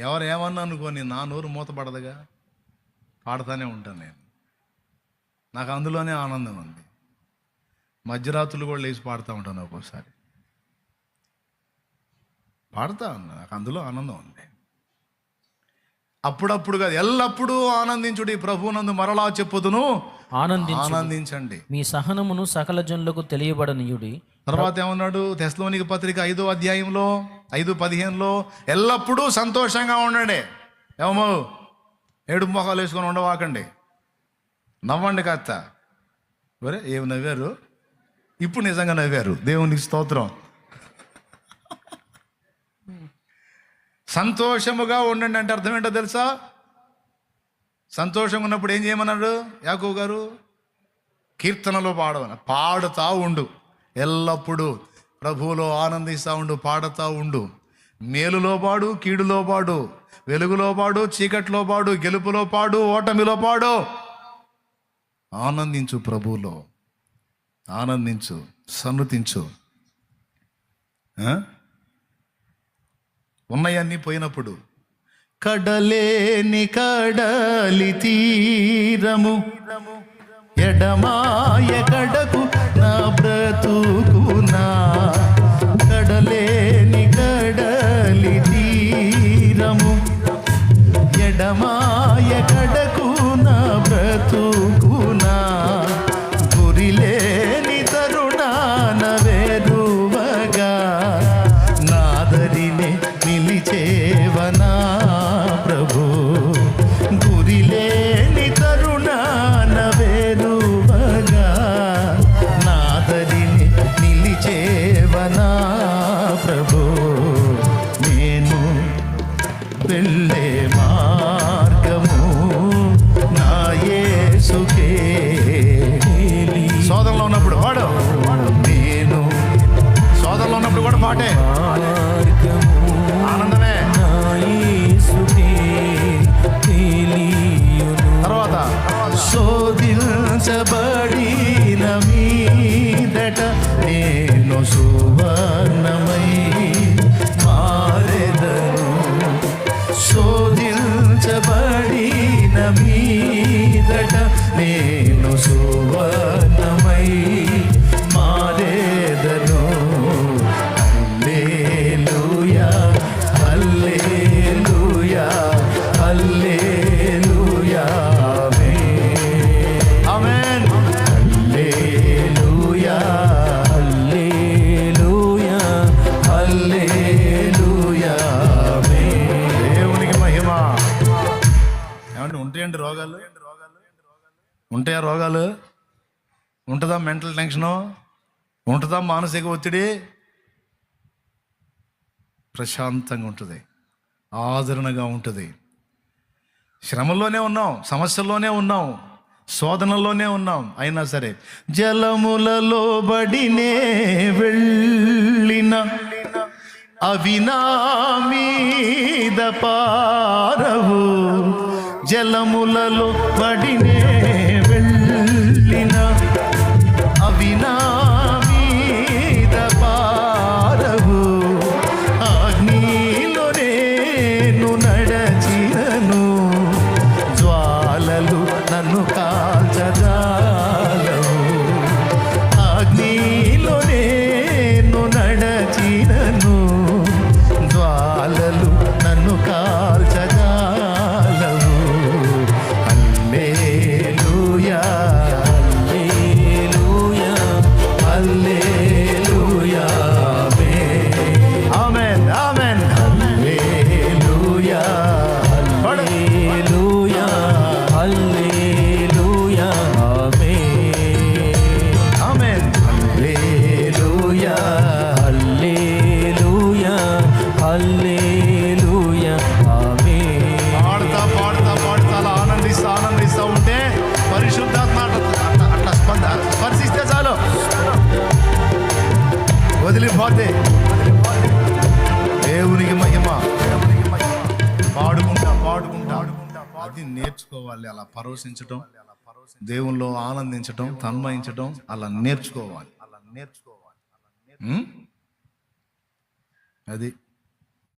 ఎవరు ఏమన్నా అనుకోని నా నోరు మూతపడదుగా? పాడుతూనే ఉంటాను నేను. నాకు అందులోనే ఆనందం ఉంది. మధ్యరాత్రులు కూడా లేచి పాడుతూ ఉంటాను ఒక్కోసారి. పాడుతా నాకు అందులో ఆనందం ఉంది. అప్పుడప్పుడు కాదు ఎల్లప్పుడూ ఆనందించుడి ప్రభునందు మరలా చెప్పుదును. ఆనందించు ఆనందించండి. మీ సహనమును సకల జనులకు తెలియబడనీయుడి. తర్వాత ఏమన్నాడు? తెస్లోనికి పత్రిక ఐదో అధ్యాయంలో ఐదు పదిహేనులో ఎల్లప్పుడూ సంతోషంగా ఉండండి. ఏమో ఏడు మొహాలు వేసుకొని ఉండవాకండి. నవ్వండి కాస్త. ఒరే ఏమి నవ్వారు? ఇప్పుడు నిజంగా నవ్వారు. దేవునికి స్తోత్రం. సంతోషముగా ఉండండి అంటే అర్థం ఏంటో తెలుసా? సంతోషంగా ఉన్నప్పుడు ఏం చేయమన్నాడు యాకో గారు? కీర్తనలో పాడవన పాడుతా ఉండు. ఎల్లప్పుడూ. ప్రభువులో ఆనందిస్తూ ఉండు పాడుతూ ఉండు. మేలులో పాడు కీడులో పాడు వెలుగులో పాడు చీకట్లో పాడు గెలుపులో పాడు ఓటమిలో పాడు. ఆనందించు ప్రభువులో. ఆనందించు సన్నుతించు ఆ? ఉన్నాయన్నీ పోయినప్పుడు. కడలేని కడలి తీరము. ఎడమాయ ఎడమాయ కడకు నా బ్రతుకునా గురిలేని తరుణాన వేరువగా నాదరినే నిలిచేవనా ప్రభు. గురిలేని తరుణాన వేరువగా నాదరిని నిలిచేవనా ప్రభు. నేను వెళ్ళే మా పాటే. ఆనందమే. తర్వాత. శోధించబడిన మీదట నేను సువర్ణమై మారెదను. శోధించబడిన మీదట నేను సువర్ణ రోగాలు? ఉంటాయా రోగాలు? ఉంటుందా మెంటల్ టెన్షను? ఉంటుందా మానసిక ఒత్తిడి? ప్రశాంతంగా ఉంటుంది. ఆదరణగా ఉంటుంది. శ్రమల్లోనే ఉన్నాం సమస్యల్లోనే ఉన్నాం శోధనలోనే ఉన్నాం. అయినా సరే జలములలో బడినే వెళ్ళిన అవి నా మీద పారవు. జలములలో పడినే వెళ్ళిన. వదిలిపోతే దేవునికి మహిమ. పాడుకుంటా పాడుకుంటా అది నేర్చుకోవాలి అలా పరవశించటం దేవుల్లో ఆనందించటం తన్మయించటం అలా నేర్చుకోవాలి. అలా నేర్చుకోవాలి. అది